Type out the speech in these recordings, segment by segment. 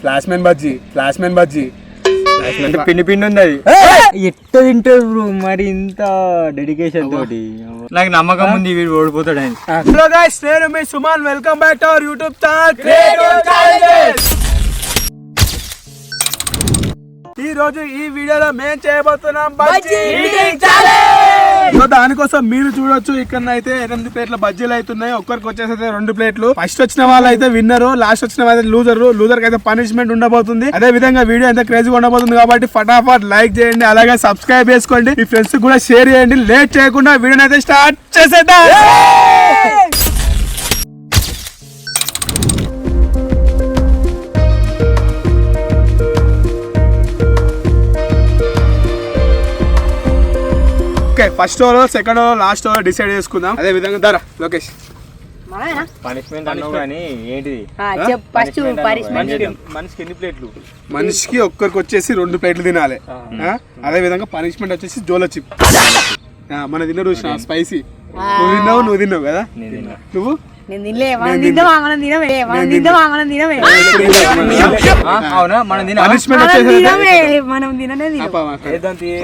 Flash man bajji flash man bajji అంటే పిండి పిండి ఉంది అది? ఎట్ట తింటాడు బ్రో మరి ఇంత డెడికేషన్ తోటి. నాకు నమ్మకం ఉంది వీడు ఓడిపోతాడు ఆయన హలో గైస్ నేను మీ Suman. Welcome back to our YouTube channel ఈ రోజు ఈ వీడియోలో మేము చేయబోతున్నాం బజ్జీ సో దానికోసం మీరు చూడొచ్చు. ఇక్కడ అయితే ఎనిమిది ప్లేట్ల బజ్జీలు అవుతున్నాయి ఒక్కరికి వచ్చేసి అయితే రెండు ప్లేట్లు. ఫస్ట్ వచ్చిన వాళ్ళు అయితే విన్నరు లాస్ట్ వచ్చిన వాళ్ళు లూజర్ లూజర్ అయితే పనిష్మెంట్ ఉండబోతుంది. అదే విధంగా వీడియో ఎంత క్రేజీగా ఉండబోతుంది కాబట్టి ఫటాఫట్ లైక్ చేయండి. అలాగే సబ్స్క్రైబ్ చేసుకోండి. మీ ఫ్రెండ్స్ కూడా షేర్ చేయండి. లేట్ చేయకుండా వీడియోని అయితే స్టార్ట్ చేసేద్దాం. First over second over last over decide చేసుకుందాం. అదే విధంగా ధర లోకేష్. మనమేనా? పనిష్మెంట్ అన్నావు కానీ ఏంటిది? ఆ, చెప్పు ఫస్ట్ పనిష్మెంట్ మనిషికి మనిషికి ఎన్ని ప్లేట్లు? మనిషికి ఒక్కరికి వచ్చేసి రెండు ప్లేట్లు తినాలి? అదే విధంగా పనిష్మెంట్ వచ్చేసి జోలో చిప్. మన తిన్న చూసిన స్పైసీ నువ్వు తిన్నావు నువ్వు తిన్నావు కదా. నువ్వు? నేను తినలే మనం తిందామా మనం తినమే. మనం తిందామా మనం తినమే. ఆ, అవునా? మనం తిన పనిష్మెంట్ మనం వచ్చేసి తినమే మనం తిననే తినం.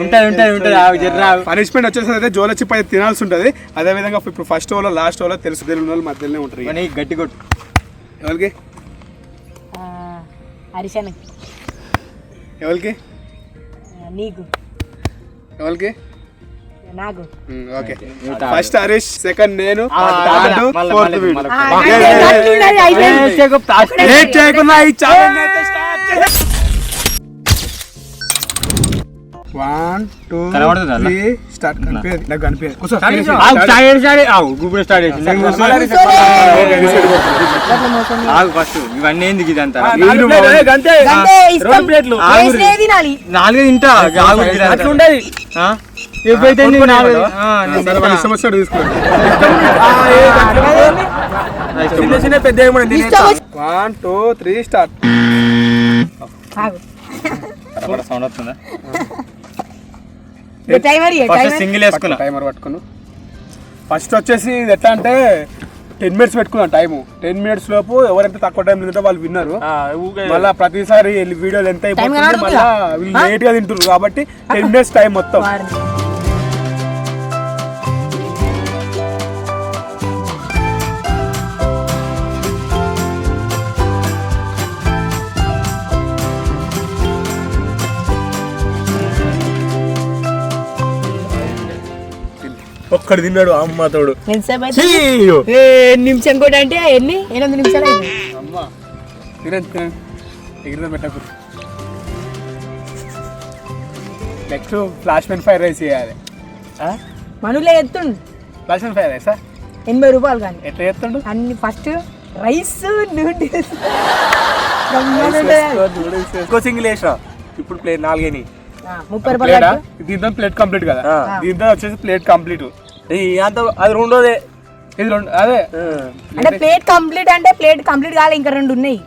ఉంటది ఉంటది ఉంటది. ఆవి జర్రా. పనిష్మెంట్ వచ్చేసి అయితే జోలో చిప్ అయితే తినాల్సి ఉంటుంది. అదే విధంగా ఇప్పుడు ఫస్ట్ ఓవర్లో లాస్ట్ ఓవర్లో తెలుసు తెలియని వాళ్ళు మధ్యలోనే ఉంటారు. కానీ గట్టి కొట్టు. ఎవరికి? హరిశన్ ఎవరికి? నీకు. ఎవరికి? నాకు ఓకే. ఫస్ట్ హరీష్ సెకండ్ నేను థర్డ్ ఫోర్త్ వీడు. లేట్ చేయకుండా ఈ ఛాలెంజ్ అయితే స్టార్ట్ చేద్దాం వన్ టూ? త్రీ స్టార్ట్ కనిపించదు నాకు కనిపించదు కూర్చో స్టార్ట్ చేసి, స్టార్ట్ చేసి. ఆగు ఫస్ట్. ఇవన్నీ ఎందుకు ఇదంతా? నాలుగే తింటా. ఆగు ఇదంతా. అట్లుండదు. ఆ? ఎప్పుడైతే నీకు నాలుగు ఆ, నేను సరే, వాళ్ళ తింటా. ఇష్టం వచ్చినట్టు తీసుకోండి. నా ఇష్టం. ఇష్టం వచ్చి- one two three start sound వస్తుందా. సింగిల్ వేసుకున్నా. టైమర్ పట్టుకును. ఫస్ట్ వచ్చేసి ఇది ఎట్లా అంటే టెన్ మినిట్స్ పెట్టుకున్నాం టైము టెన్ మినిట్స్ లోపు ఎవరైతే తక్కువ టైం తింటే వాళ్ళు విన్నారు. మళ్ళా ప్రతిసారి వీడియోలు ఎంత అయిపోతుంది? మళ్ళా వీళ్ళు లేట్గా తింటారు కాబట్టి టెన్ మినిట్స్ టైం మొత్తం. ఒక్కడు తిన్నాడు అమ్మ తోడు. నిమిషం కూడా అంటే ఎన్ని ఎనిమిది నిమిషాలు అయింది అమ్మ పెట్టకు. Next flash men fried rice చేయాలి. మనులే ఎత్తుండు. ఫ్లాష్ మెన్ ఫ్రైడ్ రైసా? ఎనభై రూపాయలు కానీ. ఎట్లా చేస్తుండు అన్ని ఫస్ట్ రైస్ నూడిల్స్. ఇంకో సింగిల్ వేసిన ఇప్పుడు ప్లేట్ నాలుగేని. ముప్పై రూపాయలు. దీంతో ప్లేట్ కంప్లీట్ కదా. దీంతో వచ్చేసి ప్లేట్ కంప్లీట్. అంత అది రెండోదే. ఇది రెండు అదే. అంటే ప్లేట్ కంప్లీట్ అంటే ప్లేట్ కంప్లీట్ కాలే ఇంకా రెండు ఉన్నాయి.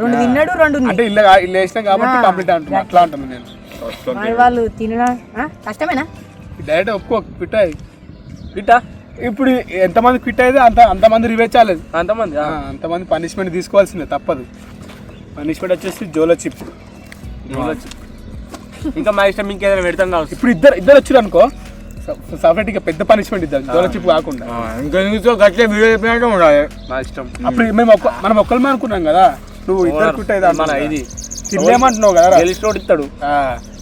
రెండు తిన్నాడు రెండు అంటే ఇల్లు ఇల్లు వేసినాం కాబట్టి కంప్లీట్ అంటున్నా అట్లా అంటున్నా నేను. వాళ్ళు తినడా? కష్టమేనా? డైరెక్ట్ ఒప్పుకో క్విట్ అయ్యి. ఇట్టా ఇప్పుడు ఎంతమంది క్విట్ అయితే అంత అంతమంది రివే చాలేదు. అంతమంది ఆ, అంతమంది పనిష్మెంట్ తీసుకోవాల్సిందే తప్పదు. పనిష్మెంట్ వచ్చేసి జోలో చిప్. ఇంకా మా ఇష్టం ఇంకేదైనా పెడతాం కావచ్చు. ఇప్పుడు ఇద్దరు ఇద్దరు వచ్చారు అనుకో సపరేట్గా పెద్ద పనిష్మెంట్ ఇద్దాం. జోలో చిప్ కాకుండా. ఆ, ఇంకెందుకు గట్టిగా వీడియో చెప్పినట్టు ఉండాలి. మా ఇష్టం. అప్పుడు మేము ఒక్క మనం ఒక్కళ్ళమే అనుకున్నాం కదా. నువ్వు ఇద్దరు అయితే మన ఇది. తినలేమంటున్నావు కదా గెలిచినోడు ఇస్తాడు. ఆ,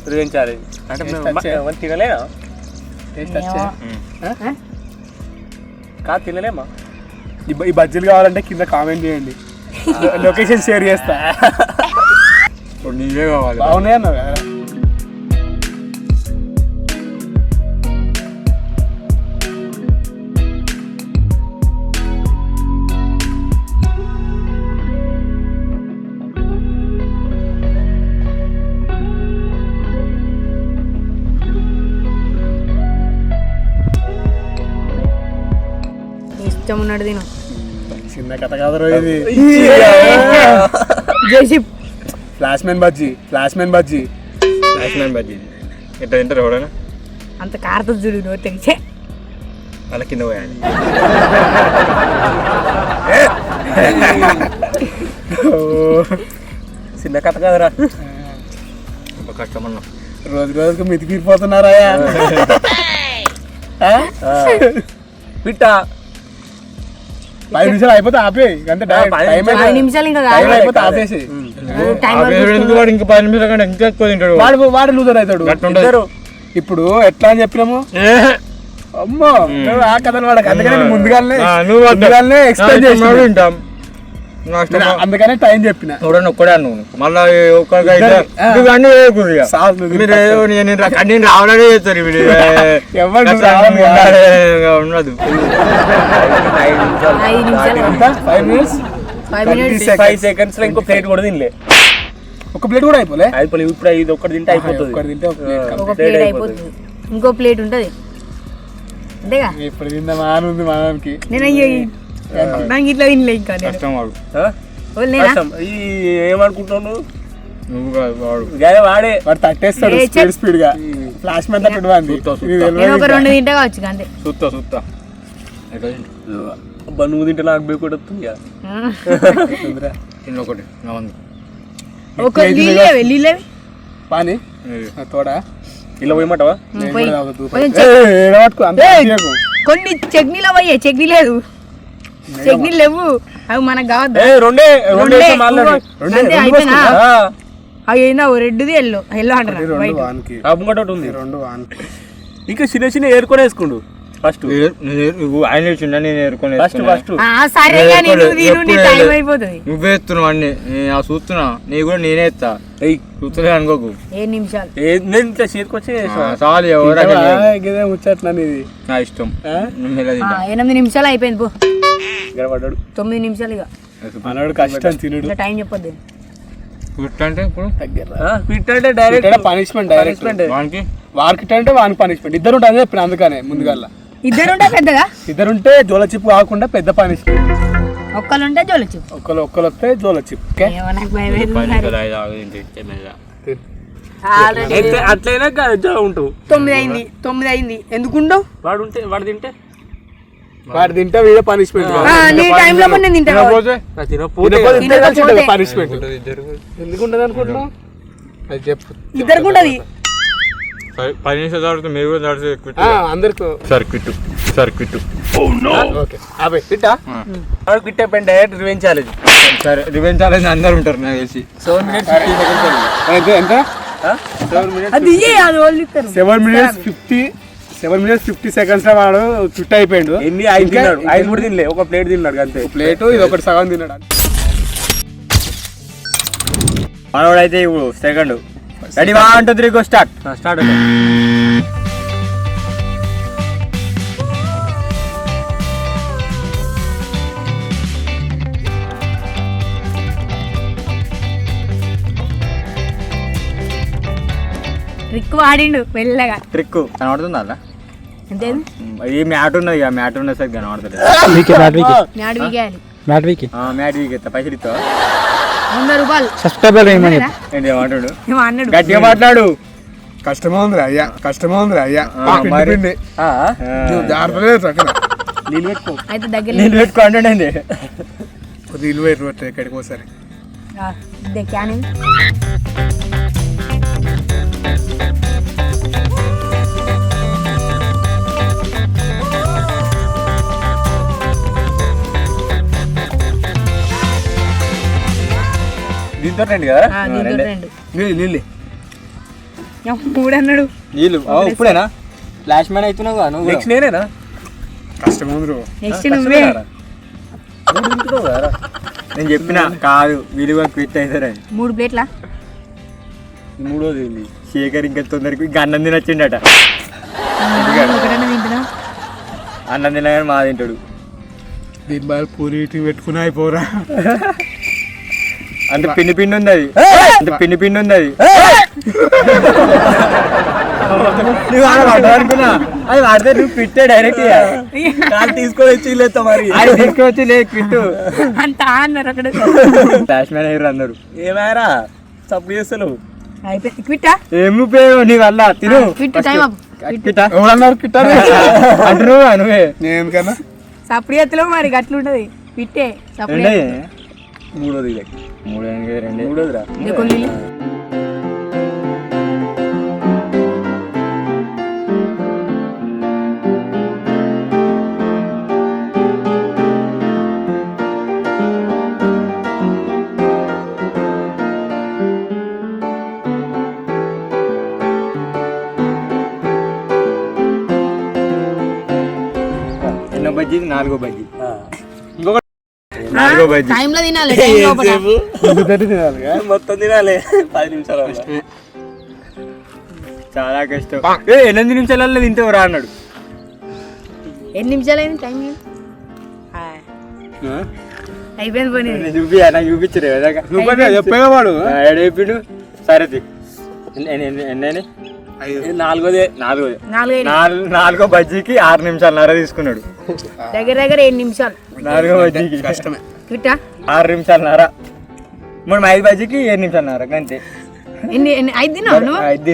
రివెంచాలి అంటే తినలేనా taste వచ్చే. కాదు తినలేమా? ఈ బజ్జీలు కావాలంటే కింద కామెంట్ చేయండి. లొకేషన్ షేర్ చేస్తా. నీవే కావాలి. బాగున్నాయి అన్నావు కదా. ఇష్టం ఉన్నాడు తిను. చిన్న కథ కాదు ఇది. JC flash man bajji flash man bajji. Flash man bajji. ఎట్లా తింటారు ఎవడైనా అంత కారతో చూడు నువ్వు తెగిచే అలా కింద పోయాలి చిన్న కథ కదరా. కష్టమన్నా. రోజు రోజుకు మితి తీరిపోతున్నారా పిట్ట. పది నిమిషాలు అయిపోతే ఆపే. అంతే పది నిమిషాలు. ఇంకా టైం కాదు. అయిపోతే ఆపేసి టైం ఎందుకు వాడు ఇంకా పది నిమిషాల కంటే ఇంకా ఎక్కువ తింటాడు వాడు. వాడు లూజర్ అవుతాడు. గట్టుండదు. ఇద్దరు. ఇప్పుడు ఎట్లా అని చెప్పినాము? అమ్మో నువ్వు ఆ కథలు వాడక. అందుకనే నేను ముందుగానే ఆ, నువ్వు వద్దు. ముందుగానే ఎక్స్ప్లెయిన్ నా ఇష్టం చేసి వింటాం. అందుకనే టైం చెప్పిన. ఎవడన్నా ఒక్కడే నువ్వు. మళ్ళా ఒక్కడికి అన్ని మీరు నేను రా- నేను రావాలనే చేస్తారు వీడు ఎవరు ఉండదు. ఫైవ్ మినిట్స్ ఫైవ్ సెకండ్స్లో ఇంకో ప్లేట్ కూడా తినలే. ఒక ప్లేట్ కూడా అయిపోలే? అయిపోయి ఇప్పుడు ఇది ఒక్కటి తింటే అయిపోతుంది. ఒక్కటి తింటే ఒక ప్లేట్ అయిపోతుంది. ఇంకో ప్లేట్ ఉంటది. అంతేగా? ఇప్పుడు తిందామా అని ఉంది మానానికి నేను అయ్యో నాకు ఇట్లా తినలే ఇంకా నేను. కష్టం వాడు. ఆ? ఓ నేనా కష్టం. ఈ ఏమనుకుంటున్నావు? నువ్వు? నువ్వు కాదు వాడు. గదే వాడే. వాడు తట్టేస్తాడు ఏ, స్పీడ్ స్పీడ్గా ఫ్లాష్ మ్యాన్ తట్టడు వాడిని. చూస్తా, చూస్తా. ఇది తెలియదు నేను ఒక ఇంకా. రెండు తింటా కావచ్చు అంతే. చూస్తా చూస్తా ఎట్లా తింటా? అబ్బా, నువ్వు తింటే నాకు వస్తుంది ఒకటి ఒక నీళ్ళేవి నీళ్ళేవి? పాని? తోడా? ఇలా పోయమంటావా? పోయి. తీయకు. కొన్ని చట్నీలు అవ్వయ్యే చట్నీ లేదు చట్నీ లేవు. అవి మనకు కావద్దు. రెండే రెండే అయిపోయినా? అవి ఏందో రెడ్ది ఎల్లో. ఎల్లో అంటారు. రెండు ఉంది. ఇంకా చిన్న చిన్న ఏరుకొని వేసుకుండు. ఫస్ట్. నువ్వు ఆయన చిన్న నేను ఏరుకొని ఫస్ట్. ఫస్ట్. ఆ, సరే నేను కానీ ఎప్పుడు- నువ్వు టైం. అయిపోతుంది. ఎత్తున్నావు అన్ని నేను ఆ చూస్తున్నా. నీ కూడా నేనే ఎత్తా. ఏయ్. చూస్తలే అనుకోకు. ఏ నిమిషాలు? ఏ నేను ఇట్లా చేరుకొచ్చి ఆ, చాలు ఎవరు నా ఇష్టం. ఎనిమిది నిమిషాలు అయిపోయింది పో. గడపడ్డాడు. తొమ్మిది నిమిషాలు ఇక. మనోడు కష్టం తినుడు. టైం చెప్పొద్దు. గుర్తు అంటే ఇప్పుడు? ఫిట్ అంటే డైరెక్ట్ పనిష్మెంట్ డైరెక్ట్ వానికి? వారికి అంటే వానికి పనిష్మెంట్ ఇద్దరు ఉంటుంది చెప్పిన అందుకనే ముందుగా ఇద్దరు ఉంటే పెద్దగా? ఇద్దరుంటే జోల చిప్ కాకుండా పెద్ద పనిష్మెంట్ ఒక్కరు ఉంటే చూడొచ్చు ఒక్కరు ఒక్కరు వస్తే జోల. ఆల్రెడీ అట్లయినా ఉంటావు తొమ్మిది అయింది తొమ్మిది అయింది. ఎందుకుండవు వాడు ఉంటే వాడు తింటే? వాడు తింటే వీడే పనిష్మెంట్ ఆ, నీ టైంలో కూడా నేను తింటా తినకపోతే నా తినకపోతే తినకపోతే. పనిష్మెంట్ ఎందుకు ఉండదు అనుకుంటున్నావు? అది చెప్పు. ఇద్దరికి పది- పది నిమిషాలు దాడితే మీరు కూడా దాడితే క్విట్ ఆ, అందరికి. Circuit circuit okay. తిట్టా వాడు ఫిట్ అయిపోయిన డైరెక్ట్ రివెంజ్ ఛాలెంజ్ సరే రివెంజ్ ఛాలెంజ్ అందరు ఉంటారు నాకు తెలిసి. సెవెన్ మినిట్స్ ఫిఫ్టీ సెకండ్స్ ఎంత seven minutes fifty seven minutes fifty సెకండ్స్లో వాడు చుట్టు అయిపోయిండు. ఎన్ని? ఐదు తిన్నాడు. ఐదు కూడా తినలే. ఒక ప్లేట్ తిన్నాడు అంతే. ప్లేట్ ఇది ఒకటి సగం తిన్నాడు మనోడైతే ఇప్పుడు second ready one two three go start start వాడిండు వెళ్ళగా ట్రిక్ కనబడుతుందా అలా? అంతే ఈ మ్యాట్ ఉన్నది ఇక మ్యాట్ ఉన్నది సార్ కనబడుతుంది. Mat weak. పైసలు ఇస్తావా వంద రూపాయలు. సబ్స్క్రైబర్ ఏమన్నా? ఏంటి ఏమంటాడు ఏమో అన్నాడు. గట్టిగా మాట్లాడు. కష్టమే అయ్యా కష్టమే ఉంది అయ్యా. ఆ, పిండి మరి. పిండి. నువ్వు జాగ్రత్త లేదు అక్కడ నీళ్ళు పెట్టుకో. అయితే దగ్గర నేను పెట్టుకో అంటుండండి కొద్దిగా ఇల్లు వేరు పెట్టు ఎక్కడికి ఒకసారి దీంతో రండి. కదా నీళ్ళు మూడు అన్నాడు నీళ్ళు. ఆ, ఇప్పుడేనా? ఫ్లాష్ మ్యాన్ అవుతున్నావు నువ్వు. నెక్స్ట్ నేనేనా? బ్రో నెక్స్ట్ నువ్వే. నేను చెప్పిన కాదు వీళ్ళు కూడా క్విట్ అవుతారని మూడు ప్లేట్లా? మూడోది ఏంది శేఖర్ ఇంకా తొందరకి ఇంకా అన్నం తినొచ్చిండట. అన్నం తినగానే మా తింటాడు. దీని బాగా పూరి ఇటు పెట్టుకుని అయిపోరా. అంత పిండి పిండి ఉంది అది అంత పిండి పిండి ఉంది అది నువ్వు అనుకున్నా. అది వాడితే నువ్వు పిట్టే డైరెక్ట్ కాదు తీసుకొని వచ్చి ఇల్లేస్తా మరి. అది తీసుకొచ్చి లే క్విట్ అంత అన్నారు అక్కడ. ఫ్లాష్ మ్యాన్ అయ్యారు అందరు ఏమారా? సప్పుడు చేస్తలేవు. అయిపోయింది క్విట్టా? ఏం ఉపయోగం నీ వల్ల? తిను. క్విట్ టైం ఎవరన్నారు అంటున్నావా నువ్వే? నేను ఎందుకన్నా సప్పుడు ఎత్తులో మరి గట్లుంటది పిట్టే సప్పుడు రెండే మూడోది ఇది. మూడు ఎనిమిది రెండు మూడోదిరా ఇదే కొల్లీలు ఎన్నో బజ్జీ ఇది నాలుగో బజ్జీ ఇంకొక నాలుగో బజ్జీ టైంలో తినాలి టైం లోపల. మొత్తం తినాలి. పది నిమిషాలు. చాలా కష్టం. ఏ ఎనిమిది నిమిషాలలో తింటావురా అన్నాడు. ఎన్ని నిమిషాలు అయింది టైం? అయిపోయింది పోనీ. చూపి నాకు చూపించరు కదా నువ్వు పని చెప్పేగా వాడు? ఏడు చెప్పిండు. సరే. ఎన్ని- ఇది నాలుగోదే నాలుగో బజ్జీకి ఆరు నిమిషాలన్నర తీసుకున్నాడు. దగ్గర దగ్గర ఏడు నిమిషాలు. నాలుగో బజ్జీకి. కష్టమే. ఇట్టా? ఆరు నిమిషాలన్నర మనం ఐదు బజ్జీకి ఏడు నిమిషాలన్నర అంతే. ఎన్ని ఎన్ని ఐదు నువ్వు? ఐదు?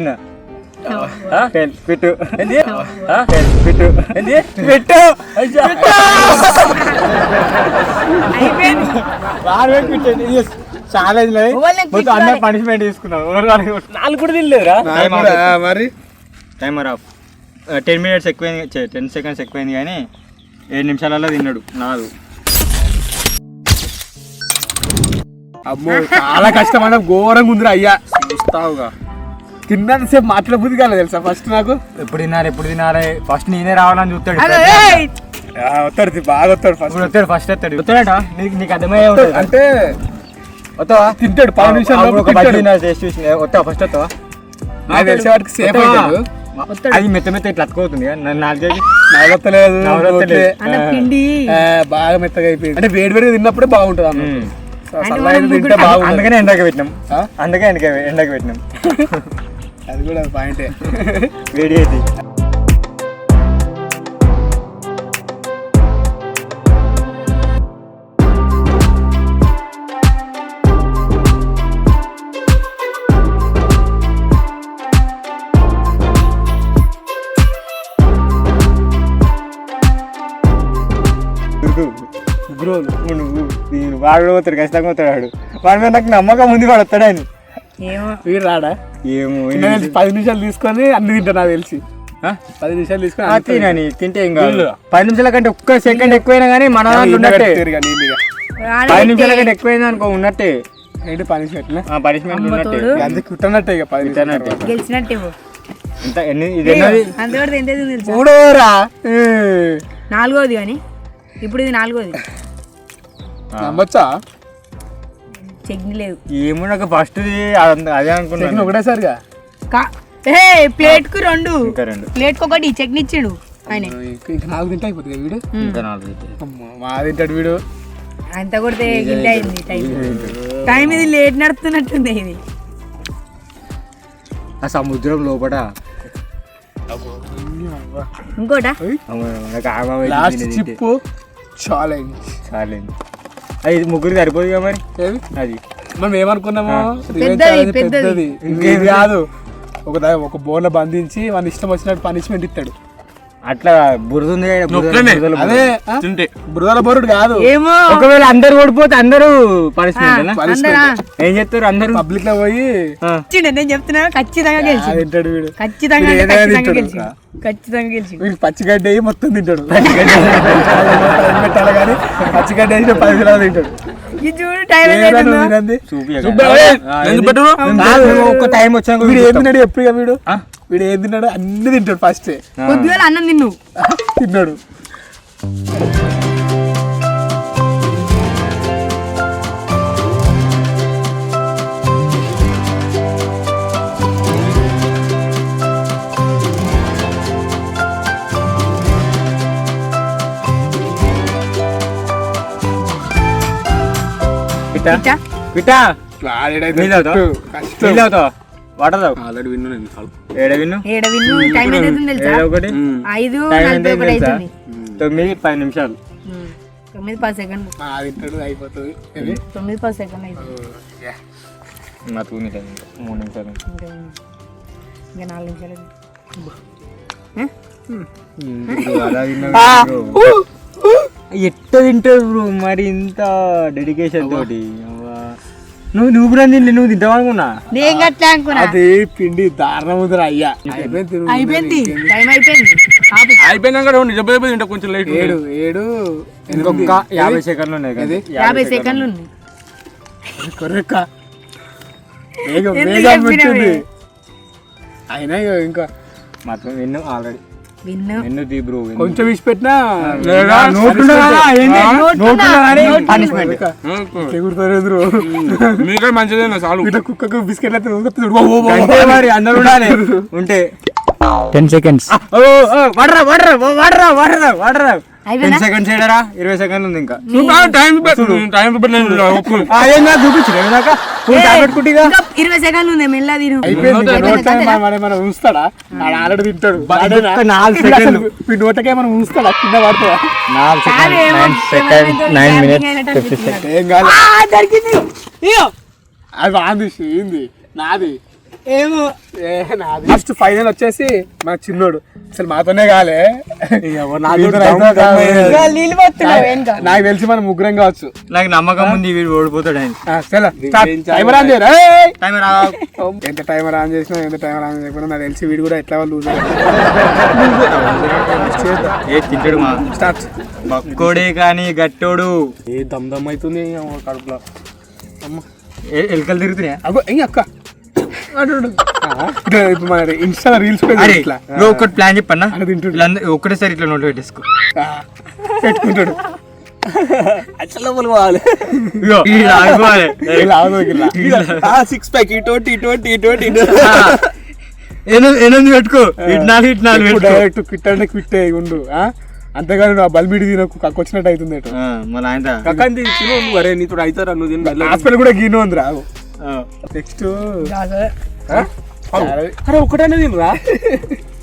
పెన్, పెట్టు. పెట్టు. పెట్టు! పెట్టి! నాకు మొత్తం అందరు? పనిష్మెంట్ తీసుకున్నాం ఎవరు వాళ్ళకి నాలుగు కూడా తినలేదురా. మరి? Timer off. టెన్ మినిట్స్ ఎక్కువైంది టెన్ సెకండ్స్ ఎక్కువైంది కానీ ఏడు నిమిషాలలో తిన్నాడు. నాలుగు. అమ్మో చాలా కష్టం అన్న ఘోరంగా ఉందిరా అయ్యా. చూస్తావుగా. తిన్నాను సేపు మాట్లాడబుద్ధి కాలేదు తెలుసా ఫస్ట్ నాకు? ఎప్పుడు తిన్నారు ఎప్పుడు తినాలి? ఫస్ట్ నేనే రావాలని చూస్తాడు. అరే, ఏయ్! ఆ, వస్తాడు బాగా వస్తాడు ఫస్ట్. వస్తాడు ఫస్ట్ వస్తాడు. వస్తాడట నీకు నీకు అర్థమయ్యే ఉంటుంది? అంటే వస్తావా? తింటాడు పది నిమిషాలు వస్తావా ఫస్ట్ వస్తావా? నాకు తెలిసే వాడికి సేఫ్ అవుతాడు. అది మెత్త మెత్త ఇట్లా అతుకోతుంది. అన్న పిండి. బాగా మెత్తగా అయిపోయింది. అంటే వేడి వేడిగా తిన్నప్పుడే బాగుంటుంది అన్న. తింటే బాగుంటుంది. అందుకనే ఎండక పెట్టినాం? అందుకే ఎండక ఎండక పెట్టినాం. అది కూడా పాయింటే. వేడి అయితే వాడు పోతాడు ఖచ్చితంగా పోతాడు వాడు వాడి మీద నాకు నమ్మకం ఉంది వాడు వస్తాడు ఆయన ఏమో. వీడు రాడా? ఏమో పది నిమిషాలు తీసుకొని అన్ని తింటా నాకు తెలిసి. ఆ? పది నిమిషాలు తీసుకొని. తినని తింటే ఏం కాదు. వీళ్ళు. పది నిమిషాల కంటే ఒక్క సెకండ్ ఎక్కువైనా కానీ మన దాంట్లో ఈయన ఉన్నట్టే. పది నిమిషాల కంటే ఎక్కువైంది అనుకో ఉన్నట్టే. ఏంటి పనిష్మెంట్ ఆ పనిష్మెంట్ ఉన్నట్టే. అందుకు కుట్టనట్టే ఇక పది. గెలిచినట్టే. ఎంత ఎన్ని ఇది మూడోరా. నాలుగోది కానీ. ఇప్పుడు ఇది నాలుగోది. నమ్మొచ్చా? చట్నీ లేదు ఏమో నాకు ఫస్ట్ అదే అనుకున్నాను. ఒకటేసారిగా? కా- ఏ ప్లేట్కు రెండు. ఇంకా రెండు. ప్లేట్కు ఒకటి చట్నీ ఇచ్చాడు ఆయన. ఇంక- ఇంక నాలుగు తింటే అయిపోతుంది వీడు? ఇంకా నాలుగు అయితే. అమ్మో, మా తింటాడు వీడు. అంత కొడితే అయింది టైం. టైం ఇది లేట్ నడుస్తున్నట్టుంది ఇది. ఆ సముద్రం లోపల ఇంకోటా? నాకు లాస్ట్. చిప్పు ఛాలెంజ్ చాలేండి అది ముగ్గురు సరిపోదు కదా మరి అది. మనం ఏమనుకున్నామో? పెద్దది, కాదు. ఒక ఒక బోర్ల బంధించి మన ఇష్టం వచ్చినట్టు పనిష్మెంట్ ఇస్తాడు. అట్లా బురద? తింటే. బురదల బోరుడు కాదు. ఏమో. ఒకవేళ అందరు ఓడిపోతే అందరూ పనిష్మెంట్ ఏం చేస్తారు అందరూ? పబ్లిక్లో పోయి నేను చెప్తున్నా ఖచ్చితంగా గెలిచి ఆ తింటాడు వీడు. ఖచ్చితంగా ఖచ్చితంగా. గెలిచి ఖచ్చితంగా గెలిచి వీడు పచ్చిగడ్డ మొత్తం తింటాడు. పెట్టాలి కానీ పచ్చిగడ్డ వేసి పది కిలోలు తింటాడు. టైం ఒక్క టైం వచ్చాక వీడు ఏం. తిన్నాడు ఎప్పుడు వీడు? ఆ? వీడు ఏం తిన్నాడు అన్ని తింటాడు ఫస్ట్ ఆ. పొద్దుగాల అన్నం తిన్ను తిన్నాడు? పిట్టా? ఆడేడైతే నీళ్ళు నీళ్ళు తాగుతావా? వాటర్ తాగు ఆల్రెడీ విన్ను నేను ఏడ విన్ను? ఏడ విన్ను? టైం ఎంత అవుతుంది తెలుసా? ఏడ ఒకటి? ఐదు టైం నలభై ఎంత ఒకటి తెలుసా? అవుతుంది తొమ్మిది పది నిమిషాలు. తొమ్మిది పది సెకండ్ తింటాడు అయిపోతుంది? తొమ్మిది పది సెకండ్. మూడు నిమిషాలు ఇంకా. నాలుగు నిమిషాలు. ఎట్ట తింటావు బ్రో మరి ఇంత డెడికేషన్ తోటి. నువ్వు నువ్వు కూడా తినలే నువ్వు తింటావు అనుకున్నా? నేను గట్లా అనుకున్నా. అది పిండి దారుణం ఉందిరా అయ్యా. అయిపోయింది. అయిపోయింది. టైం అయిపోయింది. ఆపు. అయిపోయినాక తింటా కొంచెం లేట్ ఏడు ఏడు ఇంకొక యాభై సెకండ్లు ఉన్నాయి కదా? యాభై సెకండ్లు ఉంది కొర్రెక్క. వేగం వేగం అయినా ఇంకా. మొత్తం ఎన్నో ఆల్రెడీ కొంచెం ఇచ్చి పెట్టినా పనిష్మెంట్ ఎగురుతారు మీకే మంచిదేనా చాలు ఇట్లా కుక్కకు బిస్కెట్ అయితే మరి అందరూ ఉండాలి. ఉంటే. టెన్ సెకండ్స్ వాడరా వాడరా వాడరా వాడరా వాడరా. టెన్ అయిపోయినా సెకండ్స్ ఏడరా? ఇరవై సెకండ్లు ఉంది ఇంకా. టైం టైం ఇరవై సెకండ్లు ఉంది మెల్ల తిను? మన ఉంచుతాడా? ఆల్రెడీ తింటాడు. నాలుగు నోటకే మనం ఉంచుతాడా? కింద నాలుగు సెకండ్ నైన్ మినిట్స్ ఏం కాదు. దొరికింది. అది బాగుంది ఏంది నాది. ఏమో. ఏ నాది. ఫస్ట్ ఫైనల్ వచ్చేసి మన చిన్నోడు. అసలు మాతోనే కాలే. నాకు తెలిసి మనం ముగ్గురం కావచ్చు. నాకు నమ్మకం ఉంది వీడు ఓడిపోతాడు ఆయన. ఆ, సరే టైమర్ ఆన్ చేయరా? ఎంత టైమర్ ఆన్ చేసినా ఎంత టైమర్ ఆన్ చేయకుండా నాకు తెలిసి వీడు కూడా ఎట్లా లూజ్ ఏ తింటాడు మా? స్టార్ట్. బక్కోడే కానీ గట్టోడు. ఏ దమ్ దమ్ అవుతుంది కడుపులో. ఎ- ఎలుకలు తిరుగుతున్నాయా? అగో అక్క. అటు. ఇప్పుడు మన ఇన్స్టా రీల్స్ ఇట్లా నువ్వు ఒకటి ప్లాన్ చెప్పన్నా? తింటుండు. ఒకటేసారి ఇట్లా నోట్లో పెట్టేసుకో. పెట్టుకుంటాడు. అట్లా పోవాలి. సిక్స్ ప్యాక్ ఎనిమిది పెట్టుకో. డైరెక్ట్ క్విట్ అంటే క్విట్ అయ్యి ఉండు ఆ? అంతేగాని ఆ బల్బీడి తినకు కక్క వచ్చినట్టు అవుతుంది మన ఆయన కక్కంది తిను అరే నీతో అవుతారా నువ్వు తిని. హాస్పిటల్ కూడా గీను రావు. నెక్స్ట్ అరే. ఒకటనే తినరా?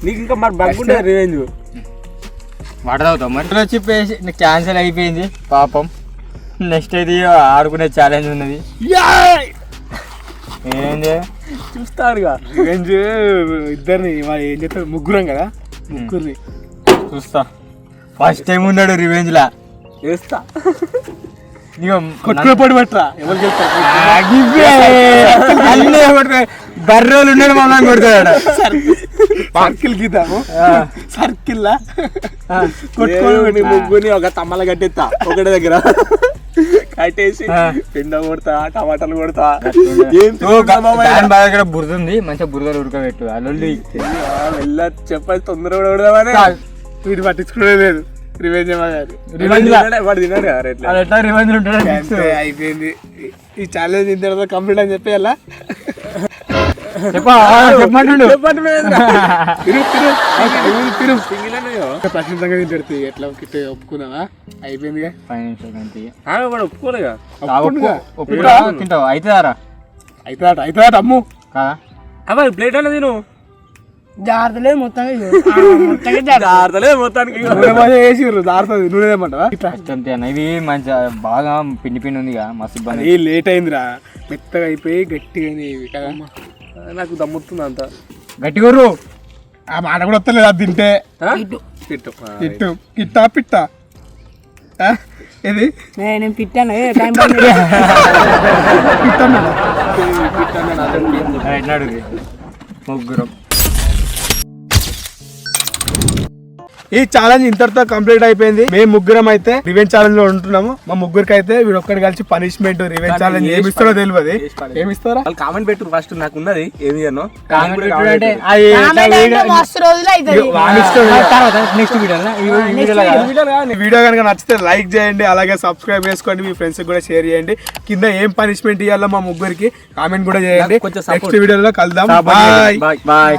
నీకు ఇంకా మరి బగ్గుంటే రివెంజ్ వాటర్ తాగుతావు మరి? వచ్చి నీకు క్యాన్సిల్ అయిపోయింది పాపం. నెక్స్ట్ అయితే ఆడుకునే ఛాలెంజ్ ఉన్నది. ఏంది? చూస్తారుగా. రివెంజ్ ఇద్దరిని మరి ఏం చెప్తారు ముగ్గురం కదా? ముగ్గురిని. చూస్తా. ఫస్ట్ టైం ఉన్నాడు రివెంజ్ లా. వేస్తా ఇగో కొట్టుకునే పడి పట్టరా ఎవరు కొట్టుకో- బర్రోలు ఉన్నాడు మమ్మల్ని కొడతాడు సర్కిల్. గీతాము సర్కిల్ లా కొట్టుకొని ముగ్గుని ఒక తమ్మల కట్టేస్తా ఒకటి దగ్గర. కట్టేసి. పిండ కొడతా టమాటాలు కొడతా. ఏం ఇక్కడ బురద ఉంది మంచిగా బురదలు ఉడకబెట్టు అల్లుల్లి వెళ్ళ చెప్పాలి తొందర కూడా కొడదామని వీడు పట్టించుకునే లేదు రివెంజ్ వాడు తిన్నాడు? కదా అయిపోయింది. ఈ- ఛాలెంజ్ ఇంత కంప్లీట్ అని చెప్పి అలా చెప్పమంటుండు. ప్రశాంతంగా తింటాడు ఎట్లా కిట్ట ఒప్పుకున్నావా? అయిపోయిందిగా? ఫైవ్ నిమిషాలు అంతే వాడు ఒప్పుకోలేగా. ఒప్పుకుంటా? తింటావు? అవుతుందారా అవుతుందట అవుతుందట అమ్ము. కాదా అబ్బా ప్లేట్. జాగ్రత్తలే మొత్తానికి నూనె వేసిర్రు అంతే అన్న ఇవి మంచిగా బాగా పిండి పిండి ఉందిగా మస్తు ఇబ్బంది. లేట్ అయిందిరా. మెత్తగా అయిపోయి గట్టిగా అయినాయి కదా. నాకు దమ్ముతుంది అంత గట్టి కొర్రు ఆ మాట కూడా వస్తలేదు అది తింటే. ఇట్టు కిట్టా పిట్టా? ఆ? ఇది నేను పిట్టాను ఏ, టైం ఎట్లాడు ముగ్గురం. ఈ ఛాలెంజ్ ఇంతటితో కంప్లీట్ అయిపోయింది. మేము ముగ్గురం అయితే రివెంజ్ ఛాలెంజ్లో ఉంటున్నాము. మా ముగ్గురికి అయితే వీడు ఒక్కడి కలిసి పనిష్మెంట్ రివెంజ్ ఛాలెజ్ ఏమి ఇస్తారో తెలియదు ఏమి ఇస్తారా కామెంట్ పెట్టు ఫస్ట్ నాకు ఉన్నది. ఏమి అన్నో? వీడియో ఈ వీడియోలో? ఈ వీడియో కనుక నచ్చితే లైక్ చేయండి అలాగే సబ్స్క్రైబ్ చేసుకోండి మీ ఫ్రెండ్స్ కూడా షేర్ చేయండి. కింద ఏం పనిష్మెంట్ ఇవ్వాలో మా ముగ్గురికి కామెంట్ కూడా చేయండి. నెక్స్ట్ వీడియోలో కలుద్దాం. Bye bye